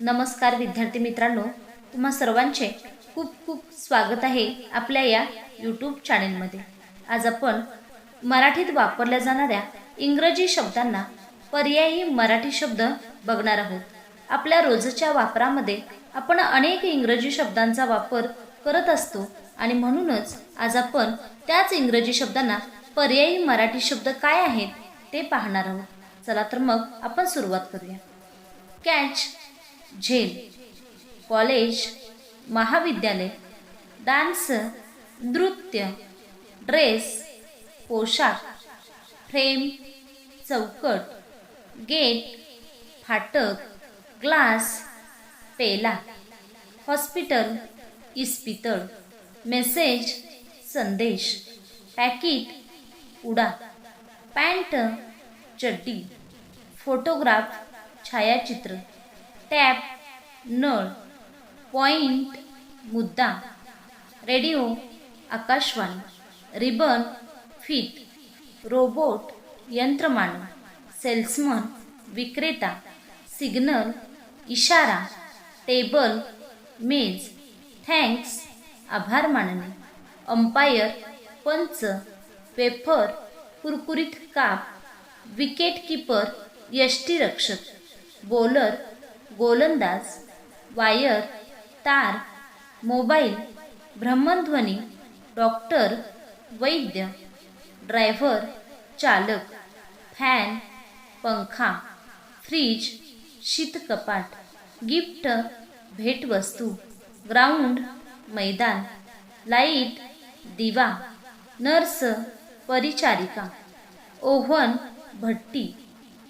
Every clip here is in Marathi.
नमस्कार विद्यार्थी मित्रांनो तुम्हा सर्वांचे खूप खूप स्वागत आहे आपल्या या यूट्यूब चॅनेलमध्ये आज आपण मराठीत वापरल्या जाणाऱ्या इंग्रजी शब्दांना पर्यायी मराठी शब्द बघणार आहोत. आपल्या रोजच्या वापरामध्ये आपण अनेक इंग्रजी शब्दांचा वापर करत असतो आणि म्हणूनच आज आपण त्याच इंग्रजी शब्दांना पर्यायी मराठी शब्द काय आहेत ते पाहणार आहोत. चला तर मग आपण सुरुवात करूया. कॅच झेल कॉलेज महाविद्यालय डान्स नृत्य ड्रेस पोशाख फ्रेम चौकट गेट फाटक ग्लास पेला हॉस्पिटल इस्पितळ मेसेज संदेश पॅकिट उडा पॅन्ट चड्डी फोटोग्राफ छायाचित्र टॅप नळ पॉइंट मुद्दा रेडिओ आकाशवाणी रिबन फीत रोबोट यंत्रमानव सेल्समन विक्रेता सिग्नल इशारा टेबल मेज थँक्स आभार मानणे अंपायर पंच वेफर कुरकुरीत काप विकेट किपर यष्टीरक्षक बॉलर गोलंदाज वायर तार मोबाईल भ्रमणध्वनी डॉक्टर वैद्य ड्रायव्हर चालक फॅन पंखा फ्रीज शीतकपाट गिफ्ट भेटवस्तू ग्राउंड मैदान लाइट दिवा नर्स परिचारिका ओव्हन भट्टी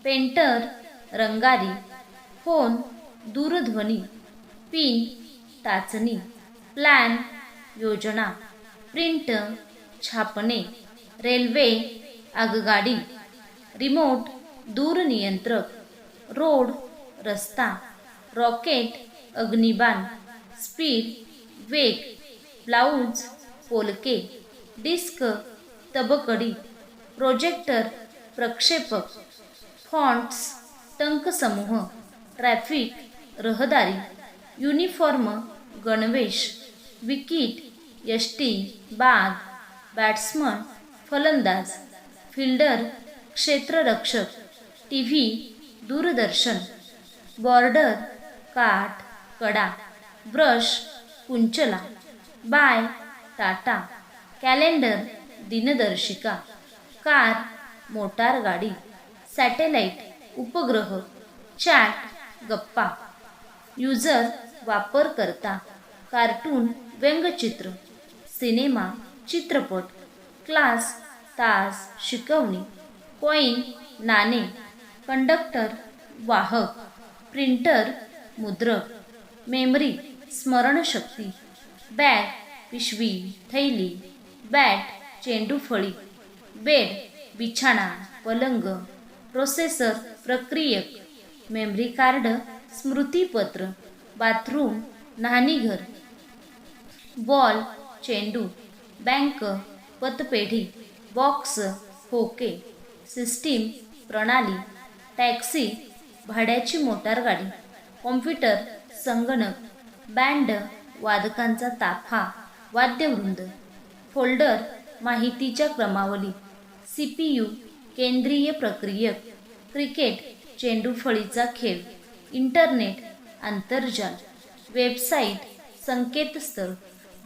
पेंटर रंगारी फोन दूरध्वनी पिन टाचणी प्लॅन योजना प्रिंट छापणे रेल्वे आगगाडी रिमोट दूरनियंत्रक रोड रस्ता रॉकेट अग्निबाण स्पीड वेग ब्लाऊज पोलके डिस्क तबकडी प्रोजेक्टर प्रक्षेपक फॉन्ट्स टंकसमूह ट्रॅफिक रहदारी युनिफॉर्म गणवेश विकीट यष्टी बाद बॅट्समन फलंदाज फिल्डर क्षेत्ररक्षक टी व्ही दूरदर्शन बॉर्डर काठ कडा ब्रश कुंचला बाय टाटा कॅलेंडर दिनदर्शिका कार मोटार गाडी सॅटेलाईट उपग्रह चॅट गप्पा. युजर वापरकर्ता कार्टून व्यंगचित्र सिनेमा चित्रपट क्लास तास शिकवणी कॉईन नाणे कंडक्टर वाहक प्रिंटर मुद्रक मेमरी स्मरणशक्ती बॅग पिशवी थैली बॅट चेंडूफळी बेड बिछाणा पलंग प्रोसेसर प्रक्रियक मेमरी कार्ड स्मृतीपत्र बाथरूम न्हाणीघर बॉल चेंडू बँक पतपेढी बॉक्स होके सिस्टीम प्रणाली टॅक्सी भाड्याची मोटारगाडी कॉम्प्युटर संगणक बँड वादकांचा ताफा वाद्यवृंद फोल्डर माहितीच्या क्रमावली सी पी यू केंद्रीय प्रक्रियक क्रिकेट चेंडूफळीचा खेळ. इंटरनेट आंतरजाल वेबसाईट संकेतस्थळ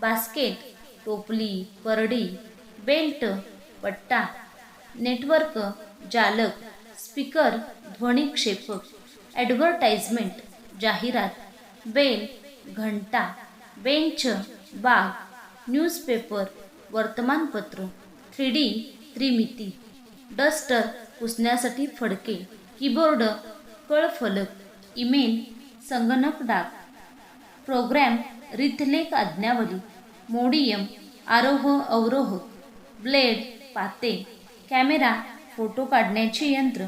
बास्केट टोपली परडी बेल्ट पट्टा नेटवर्क जालक स्पीकर ध्वनिक्षेपक ॲडव्हर्टाइजमेंट जाहिरात बेल घंटा बेंच बाग न्यूजपेपर वर्तमानपत्र थ्री डी त्रिमिती डस्टर पुसण्यासाठी फडके कीबोर्ड कळफलक ईमेल संगणक डाक प्रोग्रॅम रिथलेख आज्ञावली मोडियम आरोह अवरोह ब्लेड पाते कॅमेरा फोटो काढण्याचे यंत्र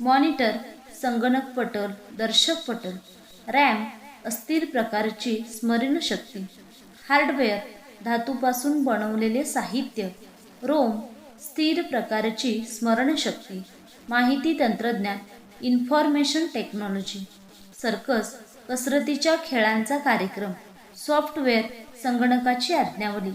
मॉनिटर संगणक पटल दर्शक पटल रॅम अस्थिर प्रकारची स्मरणशक्ती हार्डवेअर धातूपासून बनवलेले साहित्य रोम स्थिर प्रकारची स्मरणशक्ती माहिती तंत्रज्ञान इन्फॉर्मेशन टेक्नॉलॉजी. सर्कस कसरतीच्या खेळांचा कार्यक्रम सॉफ्टवेअर संगणकाची आज्ञावली.